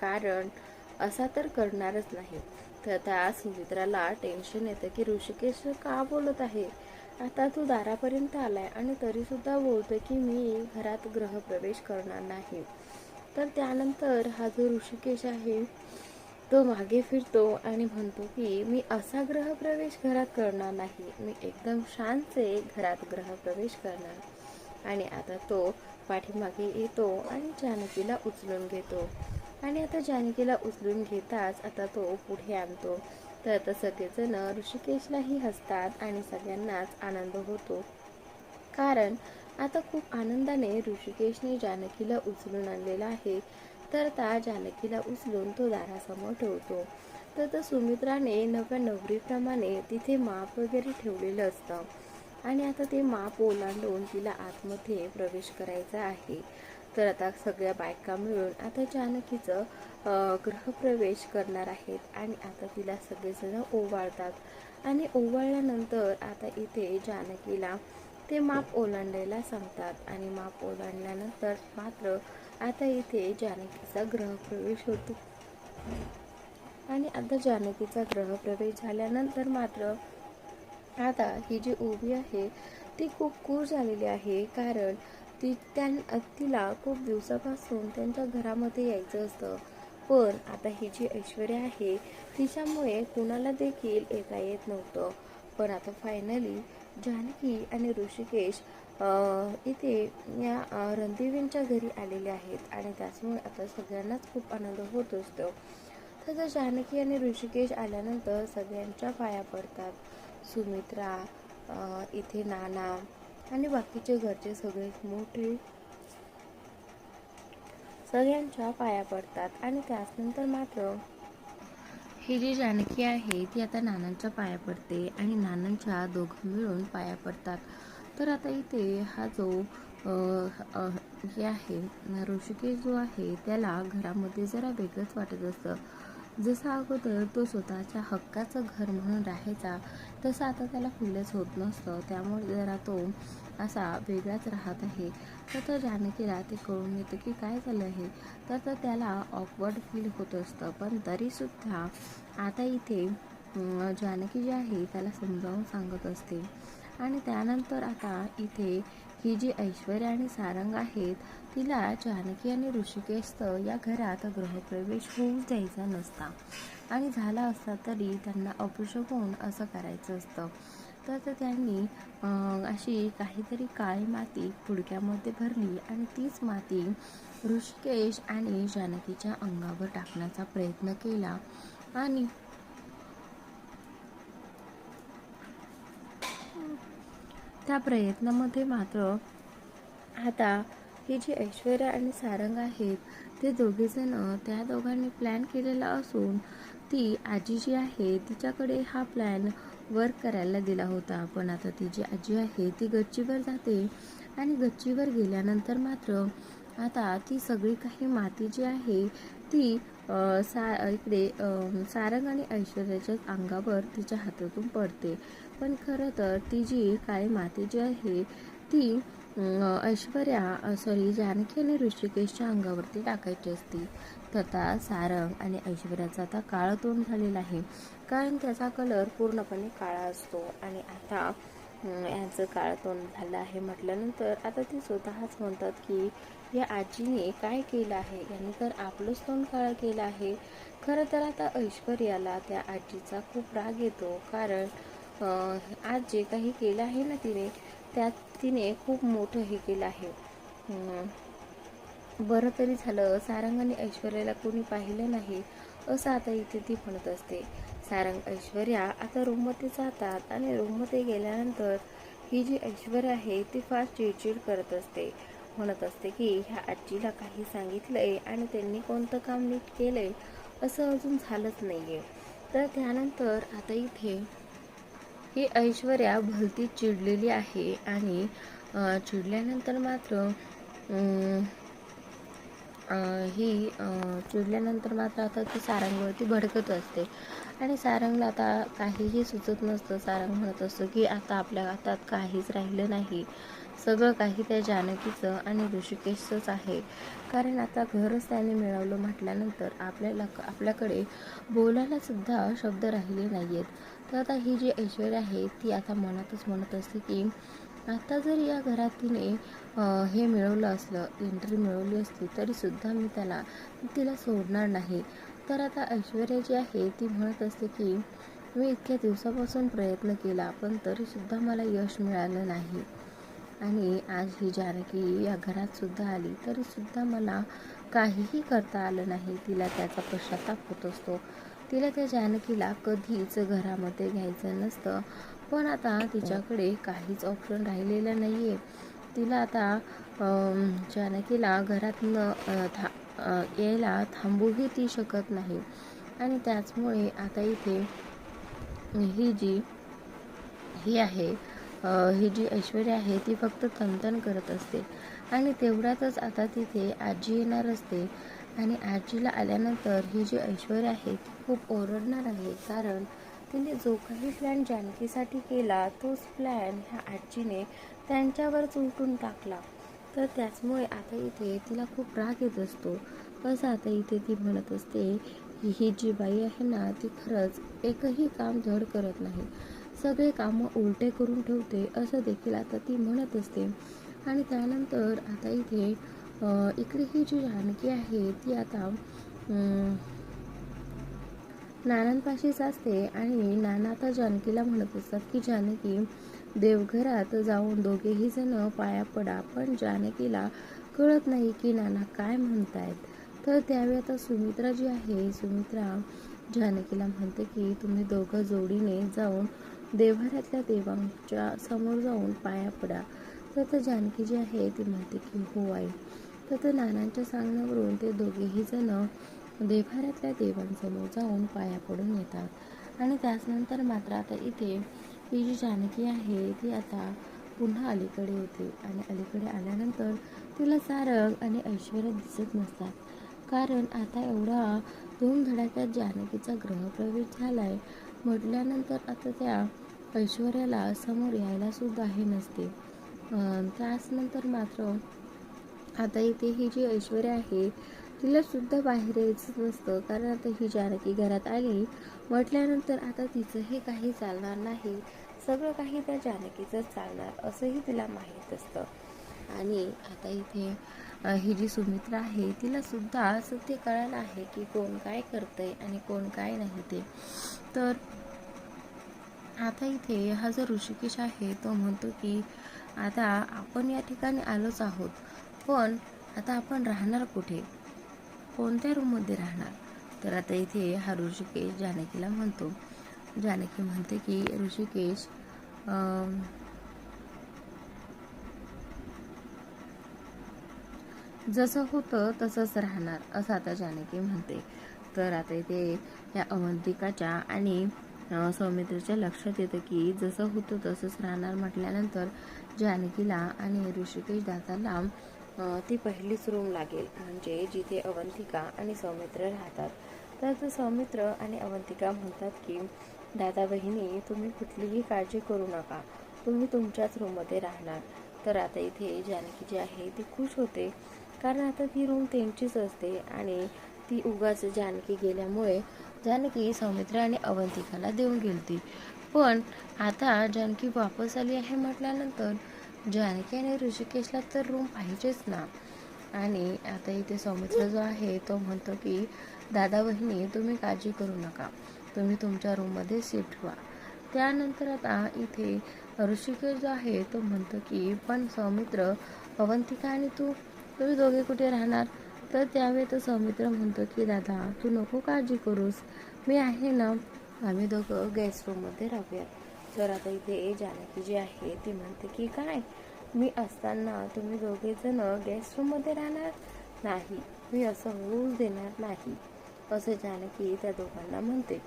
कारण असा तर करणारच नाही. तर त्या सुमित्राला टेन्शन येतं की ऋषिकेश का बोलत आहे? आता तू दारापर्यंत आलाय आणि तरीसुद्धा बोलतोय की मी घरात ग्रहप्रवेश करणार नाही. तर त्यानंतर हा जो ऋषिकेश आहे तो मागे फिरतो आणि म्हणतो की मी असा ग्रहप्रवेश घरात करणार नाही. मी एकदम शांतचे घरात ग्रहप्रवेश करणार. आणि आता तो पाठीमागे येतो आणि जानकीला उचलून घेतो. आणि आता जानकीला उचलून घेताच आता तो पुढे आणतो. तर आता सगळेजण ऋषिकेशलाही हसतात आणि सगळ्यांनाच आनंद होतो. कारण आता खूप आनंदाने ऋषिकेशने जानकीला उचलून आणलेला आहे. तर त्या जानकीला उचलून तो दारासमोर ठेवतो. तर त्या सुमित्राने नव्या नवरीप्रमाणे तिथे माप वगैरे ठेवलेलं असतं. आणि आता ते माप ओलांडून तिला आतमध्ये प्रवेश करायचा आहे. तर आता सगळ्या बायका मिळून आता जानकीचं गृहप्रवेश करणार आहेत आणि आता तिला सगळेजण ओवाळतात. आणि ओवाळल्यानंतर आता इथे जानकीला ते माप ओलांडायला सांगतात आणि माप ओलांडल्यानंतर मात्र आता इथे जानकीचा ग्रहप्रवेश होतो. आणि आता जानकीचा ग्रहप्रवेश झाल्यानंतर मात्र आता ही जी उभी आहे ती खूप कूर झालेली आहे. कारण ती त्यां तिला खूप दिवसापासून त्यांच्या घरामध्ये यायचं असतं. पण आता ही जी ऐश्वर्या आहे तिच्यामुळे कुणाला देखील येता येत नव्हतं. पण आता फायनली जानकी आणि ऋषिकेश इथे या रणदेवींच्या घरी आलेले आहेत आणि त्याचमुळे आता सगळ्यांनाच खूप आनंद होत असतो. तसं जानकी आणि ऋषिकेश आल्यानंतर सगळ्यांच्या पाया पडतात. सुमित्रा इथे नाना आणि बाकीचे घरचे सगळे मोठे सगळ्यांच्या पाया पडतात आणि त्याचनंतर मात्र ही जी जानकी आहे ती आता नानांच्या पाया पडते आणि नानांच्या दोघं मिळून पाया पडतात. तर आता इथे हा जो हे आहे ऋषिकेश जो आहे त्याला घरामध्ये जरा वेगळंच वाटत असतं. जसा अगोदर तो स्वतःच्या हक्काचं घर म्हणून राहायचा तसं आता त्याला फीलच होत नसतं. त्यामुळे जरा तो असा वेगळाच राहत आहे. तर तर जानकीला ते कळून येतं की काय झालं आहे तर तर त्याला ऑकवर्ड फील होत असतं. पण तरीसुद्धा आता इथे जानकी जी आहे त्याला समजावून सांगत असते. आणि त्यानंतर आता इथे ही जी ऐश्वर्या आणि सारंग आहेत तिला जानकी आणि ऋषिकेस्त या घरात गृहप्रवेश होऊ द्यायचा नसता. आणि झाला असता तरी त्यांना अपशकून असं करायचं असतं. तर त्यांनी अशी काहीतरी काळी माती पुडक्यामध्ये भरली आणि तीच माती ऋषिकेश आणि जानकीच्या अंगावर टाकण्याचा प्रयत्न केला. आणि त्या प्रयत्नामध्ये मात्र आता ही जी ऐश्वर्या आणि सारंग आहेत ते दोघेजण त्या दोघांनी प्लॅन केलेला असून ती आजी जी आहे तिच्याकडे हा प्लॅन वर्क करायला दिला होता. पण आता ती जी आजी आहे ती गच्चीवर जाते आणि गच्चीवर गेल्यानंतर मात्र आता ती सगळी काही माती जी आहे ती सा इकडे सारंग आणि ऐश्वर्याच्या अंगावर तिच्या हातातून पडते. पण खरं तर ती जी काळी माती जी आहे ती ऐश्वर्या सॉरी जानकी आणि ऋषिकेशच्या अंगावरती टाकायची असती. तथा सारंग आणि ऐश्वर्याचा आता काळ तोंड झालेला आहे. कारण त्याचा कलर पूर्णपणे काळा असतो. आणि आता यांचं काळ तोंड झालं आहे म्हटल्यानंतर आता ते स्वतःच म्हणतात की या आजीने काय केलं आहे? यांनी तर आपलंच तोंड काळं केलं आहे. खरं तर आता ऐश्वर्याला त्या आजीचा खूप राग येतो. कारण आज जे काही केलं आहे ना तिने त्यात तिने खूप मोठं हे केलं आहे. बरं तरी झालं. सारंग आणि ऐश्वर्याला कोणी पाहिलं नाही असं आता इथे ती म्हणत असते. सारंग ऐश्वर्या आता रूममध्ये जातात आणि रूममध्ये गेल्यानंतर ही जी ऐश्वर्या आहे ती फार चिडचिड करत असते. म्हणत असते की ह्या आजीला काही सांगितलंय आणि त्यांनी कोणतं काम नीट केलंय असं अजून झालंच नाहीये. तर त्यानंतर आता इथे ही ऐश्वर्या भलती चिडलेली आहे आणि चिडल्यानंतर मात्र ही चिडल्यानंतर मात्र आता ती सारंगवरती भडकत असते. आणि सारंगला आता काहीही सुचत नसतं. सारंग म्हणत असतो की आता आपल्या हातात काहीच राहिलं नाही. सगळं काही त्या जानकीचं आणि ऋषिकेशचंच आहे. कारण आता घरच त्याने मिळवलं म्हटल्यानंतर आपल्याला आपल्याकडे बोलायलासुद्धा शब्द राहिले नाही आहेत तर आता ही जी ऐश्वर्या आहे ती आता मनातच म्हणत असते की आता जर या घरात तिने हे मिळवलं असलं एंट्री मिळवली असली तरीसुद्धा मी त्याला तिला सोडणार नाही. तर आता ऐश्वर्या जी आहे ती म्हणत असते की मी इतक्या दिवसापासून प्रयत्न केला पण तरीसुद्धा मला यश मिळालं नाही. आणि आज ही जानकी या घरातसुद्धा आली. तरीसुद्धा मला काहीही करता आलं नाही. तिला त्याचा पश्चाताप होत असतो. तिला त्या जानकीला कधीच घरामध्ये घ्यायचं नसतं. पण आता तिच्याकडे काहीच ऑप्शन राहिलेलं नाही आहे तिला आता जानकीला घरात न था यायला थांबूही ती शकत नाही. आणि त्याचमुळे आता इथे ही जी ही आहे ही जी ऐश्वर्या आहे ती फक्त तनतन करत असते. आणि तेवढ्यातच आता तिथे आजी येणार असते. आणि आजीला आल्यानंतर ही जी ऐश्वर्या आहे ती खूप ओरडणार आहे. कारण तिने जो काही प्लॅन जानकीसाठी केला तोच प्लॅन ह्या आजीने त्यांच्यावरच उलटून टाकला. तर त्याचमुळे आता इथे तिला खूप राग येत असतो. कसं आता इथे ती म्हणत असते की ही जी बाई आहे ना ती खरंच एकही काम धड करत नाही. सगळे कामं उलटे करून ठेवते असं देखील आता ती म्हणत असते. आणि त्यानंतर आता इथे इकडे ही जी जानकी आहे ती आता नानांपाशीच असते आणि नाना आता जानकीला म्हणत असतात की जानकी देवघरात जाऊन दोघेही जण पाया पडा पण जानकीला कळत नाही की नाना काय म्हणतायत. तर त्यावेळी आता सुमित्रा जी आहे. सुमित्रा जानकीला म्हणते की तुम्ही दोघं जोडीने जाऊन देवघरातल्या देवांच्या समोर जाऊन पाया पडा. तर जानकी जी आहे ती म्हणते की हो आई. तर नानांच्या सांगण्यावरून ते दोघेही जण देवघरातल्या देवांसमोर जाऊन पाया पडून येतात. आणि त्याचनंतर मात्र आता इथे ही जी जानकी आहे ती आता पुन्हा अलीकडे येते. आणि अलीकडे आल्यानंतर तिला सारंग आणि ऐश्वर्या दिसत नसतात. कारण आता एवढा दोन धडाक्यात जानकीचा ग्रहप्रवेश झाला आहे म्हटल्यानंतर आता त्या ऐश्वर्याला समोर यायला सुद्धा हे नसते. अं, त्याचनंतर मात्र आता इथे ही जी ऐश्वर्या आहे तिला सुद्धा बाहेर यायचं नसतं. कारण आता ही जानकी घरात आली. म्हटल्यानंतर आता तिचंही काही चालणार नाही. सगळं काही त्या जानकीचंच चालणार असंही तिला माहीत असतं. आणि आता इथे ही जी सुमित्रा आहे तिला सुद्धा असं ते कळालं आहे की कोण काय करतंय आणि कोण काय नाही ते. तर आता इथे हा जो ऋषिकेश आहे तो म्हणतो की आता आपण या ठिकाणी आलोच आहोत. पण आता आपण राहणार कुठे? कोणत्या रूममध्ये राहणार? तर आता इथे हा ऋषिकेश जानकीला म्हणतो. जानकी म्हणते की ऋषिकेश जसं होतं तसंच राहणार असं आता जानकी म्हणते. तर आता इथे या अवंतिकाच्या आणि सौमित्रच्या लक्षात येतं की जसं होतं तसंच राहणार म्हटल्यानंतर जानकीला आणि ऋषिकेश दादाला ती पहिलीच रूम लागेल. म्हणजे जिथे अवंतिका आणि सौमित्र राहतात. तर ते सौमित्र आणि अवंतिका म्हणतात की दादा बहिणी तुम्ही कुठलीही काळजी करू नका. तुम्ही तुमच्याच रूममध्ये राहणार. तर आता इथे जानकी जी आहे ती खुश होते. कारण आता ती रूम त्यांचीच असते आणि ती उगाच जानकी गेल्यामुळे जानकी सौमित्र आणि अवंतिकाला देऊन गेलती. पण आता जानकी वापस आली आहे म्हटल्यानंतर जानकी आणि ऋषिकेशला तर रूम पाहिजेच ना. आणि आता इथे सौमित्र जो आहे तो म्हणतो की दादा बहिणी तुम्ही काळजी करू नका. तुम्ही तुमच्या रूममध्ये शिफ्ट व्हा त्यानंतर आता इथे ऋषिकेश जो आहे तो म्हणतो की पण सौमित्र अवंतिका आणि तू तुम्ही दोघे कुठे राहणार? तर त्यावेळी तो सौमित्र म्हणतो की दादा तू नको काळजी करूस. मी आहे ना आम्ही दोघं गेस्ट रूममध्ये राहूयात. तर आता इथे जानकी जी आहे ती म्हणते की काय? मी असताना तुम्ही दोघे जण गेस्ट रूममध्ये राहणार नाही. मी असं होऊच देणार नाही. असं जानकी त्या दोघांना म्हणते.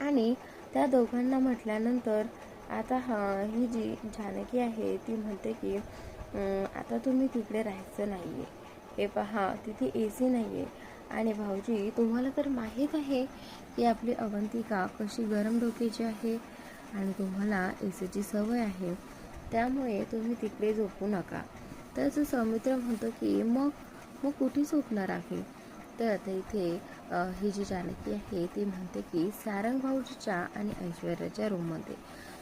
आणि त्या दोघांना म्हटल्यानंतर आता हा ही जी जानकी आहे ती म्हणते की आता तुम्ही तिकडे राहायचं नाही आहे हे पहा तिथे ए सी नाही आहे आणि भाऊजी तुम्हाला तर माहीत आहे की आपली अवंतिका कशी गरम डोक्याची आहे आणि तुम्हाला ए सीची सवय आहे. त्यामुळे तुम्ही तिकडे झोपू नका. तर जो सौमित्र म्हणतो की मग मग कुठे झोपणार आहे? तर आता इथे ही जी जानकी आहे ती म्हणते की सारंग भाऊजीच्या आणि ऐश्वर्याच्या रूममध्ये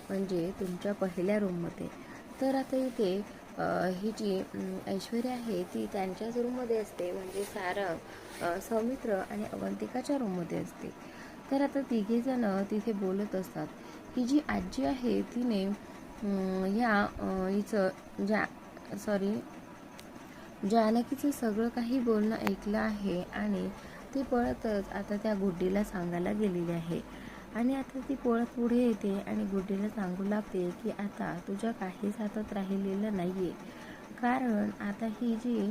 म्हणजे तुमच्या पहिल्या रूममध्ये तर आता इथे ही जी ऐश्वर्या आहे ती त्यांच्याच रूममध्ये असते. म्हणजे सारंग सौमित्र आणि अवंतिकाच्या रूममध्ये असते. तर आता तिघेजण तिथे बोलत असतात. ही जी आजी आहे तिने ह्या हिचं ज्या सॉरी जानकीचं सगळं काही बोलणं ऐकलं आहे आणि ती पळतच आता त्या गुड्डीला सांगायला गेलेली आहे. आणि आता ती पोळत पुढे येते आणि गुड्डीला सांगू लागते की आता तुझ्या काहीच हातात राहिलेलं नाही आहे कारण आता ही जी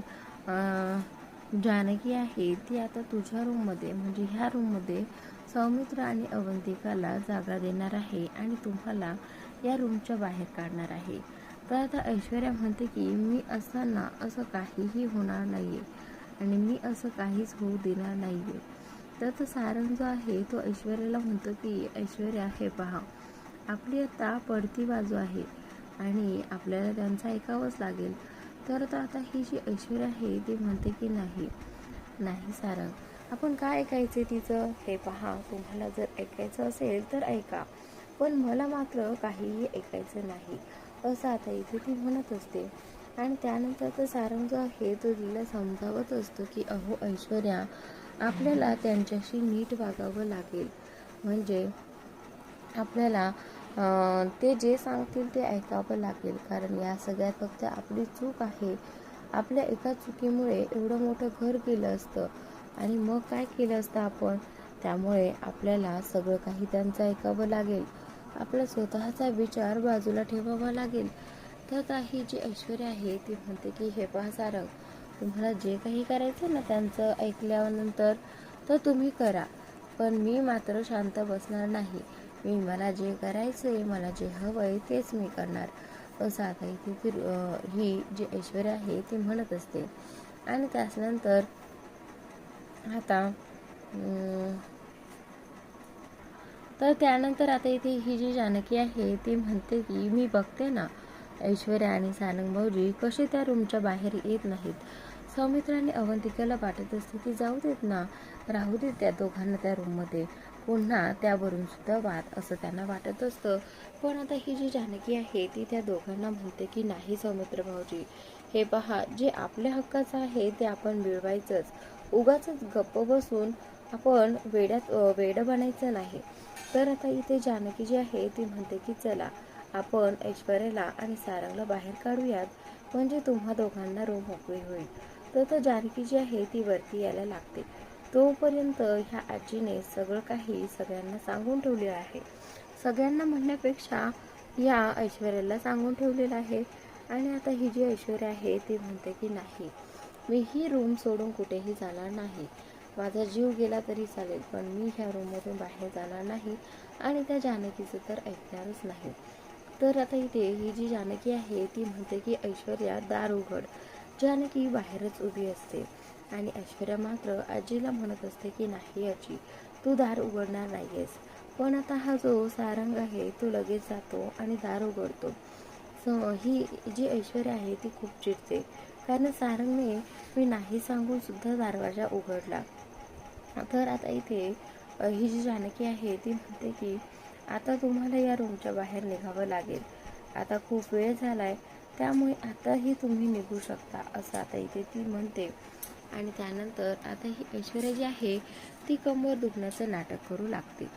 जानकी आहे ती आता तुझ्या रूममध्ये म्हणजे ह्या रूममध्ये सौमित्र आणि अवंतिकाला जागा देणार आहे आणि तुम्हाला या रूमच्या बाहेर काढणार आहे. तर आता ऐश्वर्या म्हणते की मी असताना असं काहीही होणार नाही आहे आणि मी असं काहीच होऊ देणार नाही आहे तर तो सारंग जो आहे तो ऐश्वर्याला म्हणतो की ऐश्वर्या हे पहा. आपली आता पडती बाजू आहे आणि आपल्याला त्यांचं ऐकावंच लागेल. तर आता आता ही जी ऐश्वर्या आहे ती म्हणते की नाही नाही सारंग. आपण काय ऐकायचे तिचं? हे पहा तुम्हाला जर ऐकायचं असेल तर ऐका. पण मला मात्र काहीही ऐकायचं नाही. असं आता इथे ती म्हणत असते. आणि त्यानंतर तर सारंग जो आहे तो तिला समजावत असतो की अहो ऐश्वर्या आपल्याला त्यांच्याशी नीट वागावं लागेल. म्हणजे आपल्याला ते जे सांगतील ते ऐकावं लागेल. कारण या सगळ्यात फक्त आपली चूक आहे. आपल्या एका चुकीमुळे एवढं मोठं घर केलं असतं. आणि मग काय केलं असतं आपण? त्यामुळे आपल्याला सगळं काही त्यांचं ऐकावं लागेल. आपला स्वतःचा विचार बाजूला ठेवावा लागेल. तर काही जी ऐश्वर्या आहे ती म्हणते की हे पहा सारंग तुम्हाला जे काही करायचं ना त्यांचं ऐकल्यानंतर तर तुम्ही करा. पण मी मात्र शांत बसणार नाही. मी मला जे करायचं आहे मला जे हवं आहे तेच मी करणार. असं आता इथे फिर ही जी ऐश्वर्या आहे ती म्हणत असते. आणि त्याच्यानंतर आता तर त्यानंतर आता इथे ही जी जानकी आहे ती म्हणते की मी बघते ना ऐश्वर्या आणि सानंग भाऊजी कसे त्या रूमच्या बाहेर येत नाहीत? सौमित्राने अवंतिकेला वाटत असते की जाऊ देत ना राहू देत त्या दोघांना त्या रूममध्ये. पुन्हा त्यावरून सुद्धा वाद असं त्यांना वाटत असतं. पण आता ही जी जानकी आहे ती त्या दोघांना म्हणते की नाही सौमित्र भाऊजी. हे पहा जे आपल्या हक्काचं आहे ते आपण मिळवायचंच. उगाच गप्प बसून आपण वेड्यात वेडं बनायचं नाही. तर आता इथे जानकी जी आहे ती म्हणते की चला आपण ऐश्वर्याला आणि सारंगला बाहेर काढूयात म्हणजे तुम्हा दोघांना रूम मोकळी होईल. तर तर जानकी जी आहे ती वरती यायला लागते. तोपर्यंत ह्या आजीने सगळं काही सगळ्यांना सांगून ठेवले आहे. सगळ्यांना म्हणण्यापेक्षा या ऐश्वर्याला सांगून ठेवलेलं आहे. आणि आता ही जी ऐश्वर्या आहे ती म्हणते की नाही मी ही रूम सोडून कुठेही जाणार नाही. माझा जीव गेला तरी चालेल पण मी ह्या रूममधून बाहेर जाणार नाही आणि त्या जानकीचं तर ऐकणारच नाही. तर आता इथे ही जी जानकी आहे ती म्हणते की ऐश्वर्या दार उघड. जानकी बाहेरच उभी असते आणि ऐश्वर्या मात्र आजीला म्हणत असते की नाही आजी तू दार उघडणार नाहीयेस. पण आता हा जो सारंग आहे तो लगेच जातो आणि दार उघडतो. स ही जी ऐश्वर्या आहे ती खूप चिडते. कारण सारंगने मी नाही सांगून सुद्धा दरवाजा उघडला. तर आता इथे ही जी जानकी आहे ती म्हणते की आता तुम्हाला या रूमच्या बाहेर निघावं लागेल. आता खूप वेळ झालाय त्यामुळे आताही तुम्ही निघू शकता असं आता इथे ती म्हणते. आणि त्यानंतर आता ही ऐश्वर्या जी आहे ती कंबर दुखण्याचं नाटक करू लागते.